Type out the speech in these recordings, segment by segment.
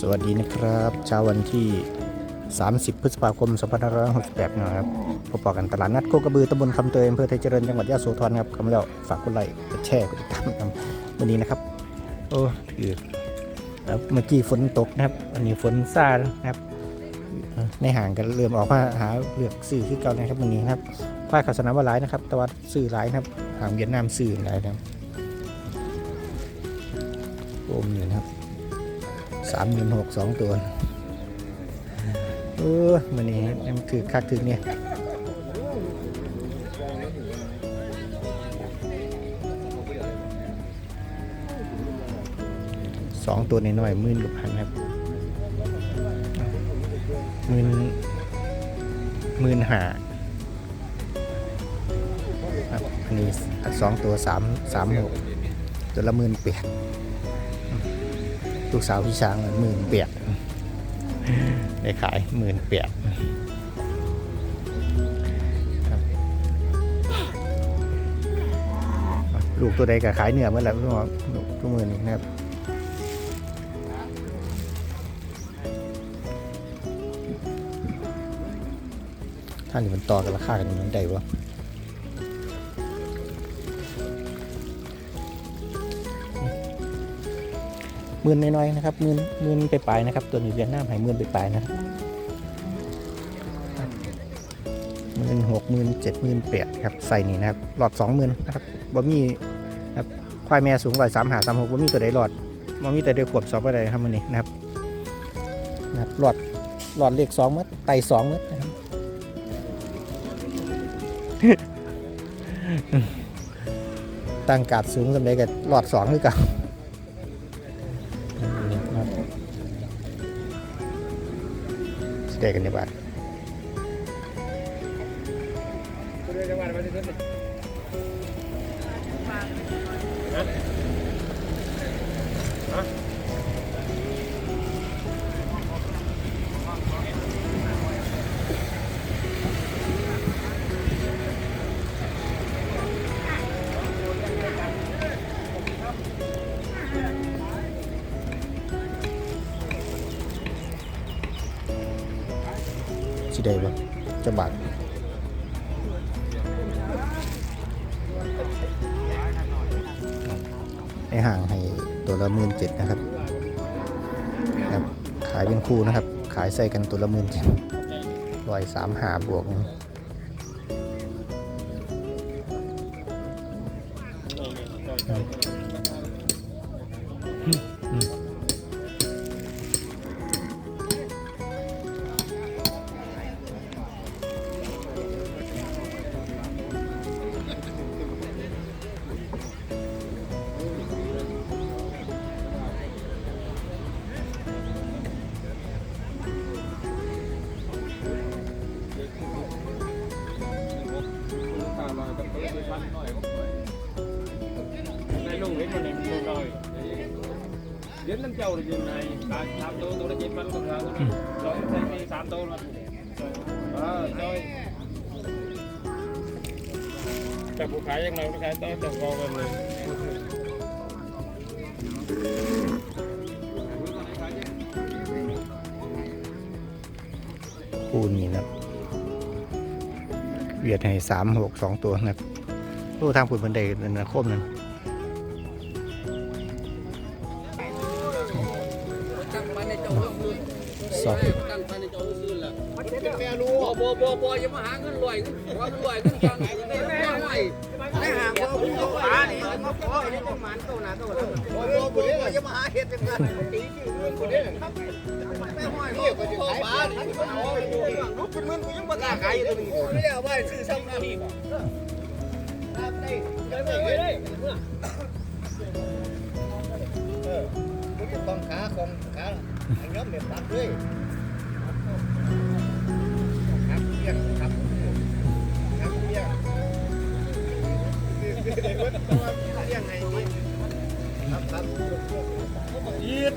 สวัสดีนะครับเช้าวันที่ 30 พฤษภาคม 2568 นะครับพบกันตลาดนัดโคกระบือตำบลคำเตยอำเภอไทยเจริญจังหวัดยะโสธรครับคำแล้วฝากกดไลค์กดแชร์กดติดตามครับวันนี้นะครับ โอ้คือครับเมื่อกี้ฝนตกนะครับอันนี้ฝนซานะครับในห่างกันเริ่มออกมาหาเลือกสื่อคือเก่านะครับวันนี้นะครับภาคศาสนาว่าหลายนะครับ แต่ว่าสื่อหลายนะครับห่างเวียดนามสื่อหลายนะครับโอมอยู่นะครับ สามหมื่นหกสองตัว เออมันนี่มันถือคักถือเนี่ยสองตัวน้อยๆหมื่นกับพันครับหมื่นหมื่นหาครับอันนี้สองตัวสามสามหกตัวละหมื่นแปด ลูกสาวพี่ช้างหมื่นเปียกได้ขายหมื่นเปียกลูกตัวใดก็ขายเนื้อเมื่อไหร่ทุกคนทุกมือนี่นะครับท่านนี่มันต่อกันราคากันยังไงได้วะ มื่นน้อยๆนะครับหมื่นหมื่นไปปลายนะครับ ตัวนี้เวียดนามให้หมื่นไปปลายนะครับหมื่นหกหมื่นเจ็ดหมื่นแปดครับใส่นี่นะครับหลอดสองหมื่นนะครับบ่มีครับควายแม่สูงร้อยสามหาสามหกบ่มีตัวใดหลอดบ่มีแต่เดียวขวบสองก็ได้ครับมันนี่นะครับนะครับหลอดหลอดเลขสองมัดไตสองมัดนะครับตั้งการดสูงสำเร็จกับหลอดสองคือเกัน แสดงกันในบ้าน สิได้บ่จะบาทในห่างให้ตัวละหมื่นเจ็ดนะครับครับ ขายเป็นคู่นะครับ ขายใส่กันตัวละหมื่นเจ็ดร้อยสามหาบวกนลุง ดพันตัวละตัวนี้ร้อยใช้มีสามตัวละเออจอยแต่ผู้ขายยังไงผู้ขายต้องต้องกองกันเลยคู่นี้นะเวียดให้สามหกสองตัวนะครับโอ้ทางผุนบันไดนั่นนะโคมนั่น อบตั้งไปในเจ้าเรื่องมือละแม่รู้บ่บ่บ่บ่อย่ามาหาเงินรวยว่าเงินรวยขึ้นจังแม่ไหวในหางบ่บ่หานี่มาขออันนี้ประมาณโตหน้าโตแล้วบ่บ่บ่อย่ามาหาเฮ็ดจังซั่นตีชื่อเรื่องบ่ได้แม่ห้อยนี่ก็จะขายบ้านนี่มันขออยู่ลูกเป็นหมื่นกูยังบ่กล้าขายอยู่ตัวนี้ไม่ได้เอาไว้ซื้อซ้ำนี่บ่ครับได้ได้ได้เออ ของขาของขาอ้ย้อมเหม็ดตัดเลยครับเพียงครับครับเพียงเพียงไงนี่ครับครับยีด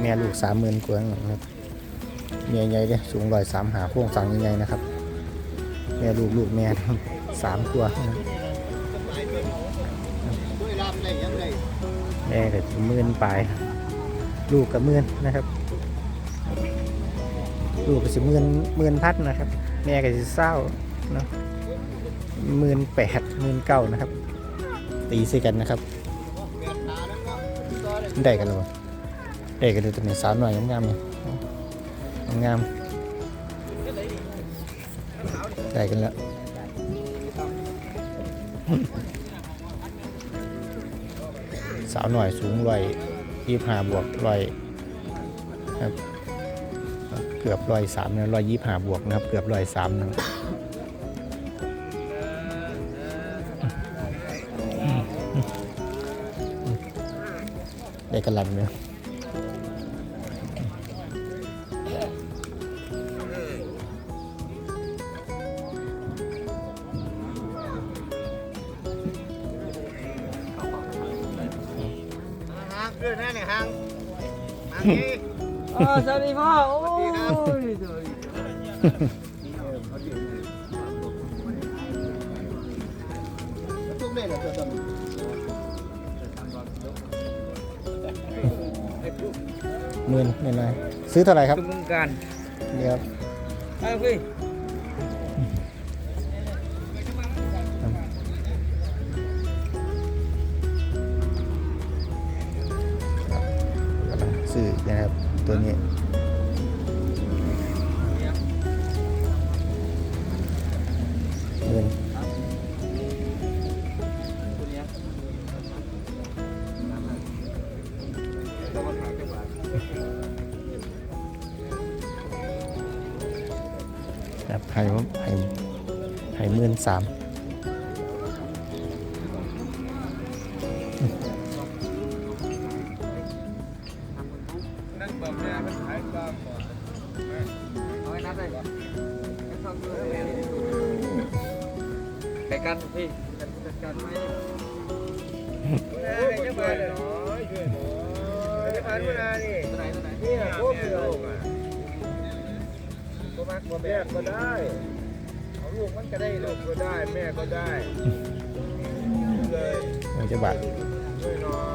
แม่ลูกสามหมื่นกว่านะครับเมียใหญ่เลยสูงร้อยสามหาโค้งสั่งใหญ่ๆนะครับ แม่ลูกลูกแม่สามตัวนะครับ แม่ก็จะมื่นไป ลูกกับมื่นนะครับ ลูกก็จะมื่นมื่นพัดนะครับ แม่ก็จะเศร้าเนาะมื่นแปดมื่นเก้านะครับ ตีใส่กันนะครับ ได้กันหรอได้กันดูตัวนี้สาวหน่อยงามๆเลยงามได้กันแล้ว สาวหน่อยสูงร้อยยี่ห้าบวกร้อยครับเกือบร้อยสามนะร้อยยี่ห้าบวกนะครับ เกือบร้อยสามนะได้กระลันเนี่ย เกินแน่เนี่ยห่างห่างนี้อ๋อสวัสดีพ่อโอ้ยทุกเรื่องเลยตัวตนหมื่นไม่น้อยซื้อเท่าไหร่ครับตุ้มกันนี่ครับไอ้พี่ ตัวนี้เงินครับให้ผมให้ให้หมื่นสาม จัดการไหมช่วยหน่อยช่วยหน่อยจะผ่าลานี่ตัวไหนตัวไหนเนี่ยพวกเดียวอะก็มักแม่ก็ได้เอาลูกมันก็ได้ลูกก็ได้แม่ก็ได้เลยมันจะบาทช่วยน่อย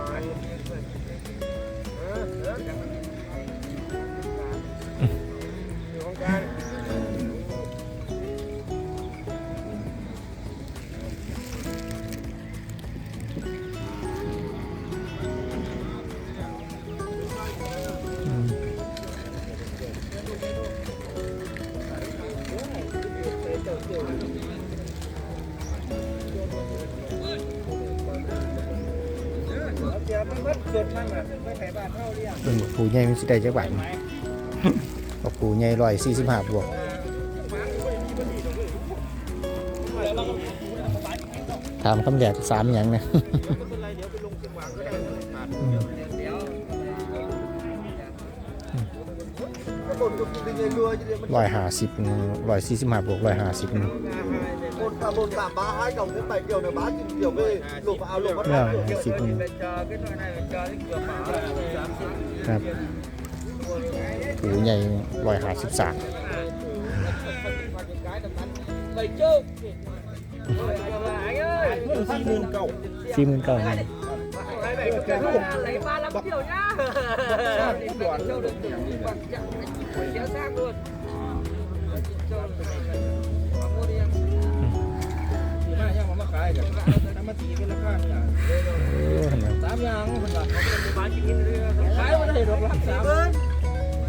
เดี๋ยวมันมันเกิดมันอะไม่ไข่บ้านเท่าเรียงเบิ่งผูใหญ่มันสิได้จักบาทบอกผูใหญ่ร้อยสี่สิบห้าบวกถามคำแดกสามอย่างนะก็บนก็เนยังรัวจะเรียร้อยห้าสิบร้อยสี่สิบห้าบวกร้อยห้าสิบ บ นตาบนสามบ้าให้กับเนี่ยไปเกี่ยวในบ้ากินเกี่ยวไปหลบเอาหลบมา ร้อย เกี่ยว ห้าสิบ เป็นจอขึ้นหน่อยนะเป็นจอที่เกือบฝาสามสิบ ครับผูใหญ่ร้อยห้าสิบสาม ไปจุ๊บ สี่หมื่นเก้า สี่หมื่นเก้า ไหลมาแล้ว เที่ยวย่าเที่ยวเที่ยวเที่ยวเที่ยวสร้างด้วยสี่ห้าย่างมาขายกันน้ำมันตีกันราคาเนี่ยโอ้เห็นไหมสามอย่างคนละบ้านกินเลยขายมาได้ดอกละสามหมื่น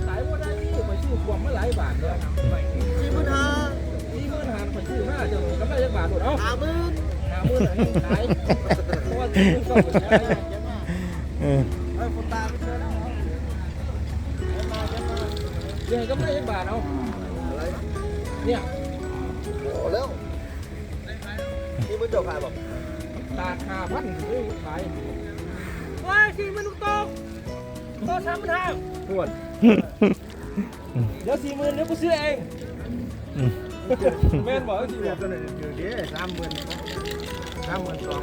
ขายมาได้นี่ไปซื้อขวดมาหลายบาทเลยสี่หมื่นห้าสี่หมื่นห้าไปซื้อมาจะกำไรจักบาทหมดเอ้าห้าหมื่นห้าหมื่นขายเพราะว่าสี่หมื่นเก้าเป็นยังไงเออไอ้คนตาไม่เจอแล้วยังไงกำไรจักบาทเอาเนี่ยโอ้แล้ว นี่มันเดือดขายบอกตาดห้าพันขายว้าสี่มันลูกโตโตสามพันห้าปวดเดี๋ยวสี่หมื่นเดี๋ยวกูซื้อเองแม่นบอกว่าสี่หมื่นตัวนึงเดี๋ยวสามหมื่นสามหมื่นสอง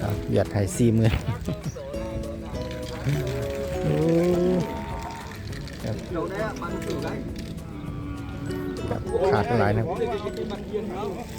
ครับหยัดให้สี่หมื่น นี้มันอยู่ไหนครับขาดหลายนะครับ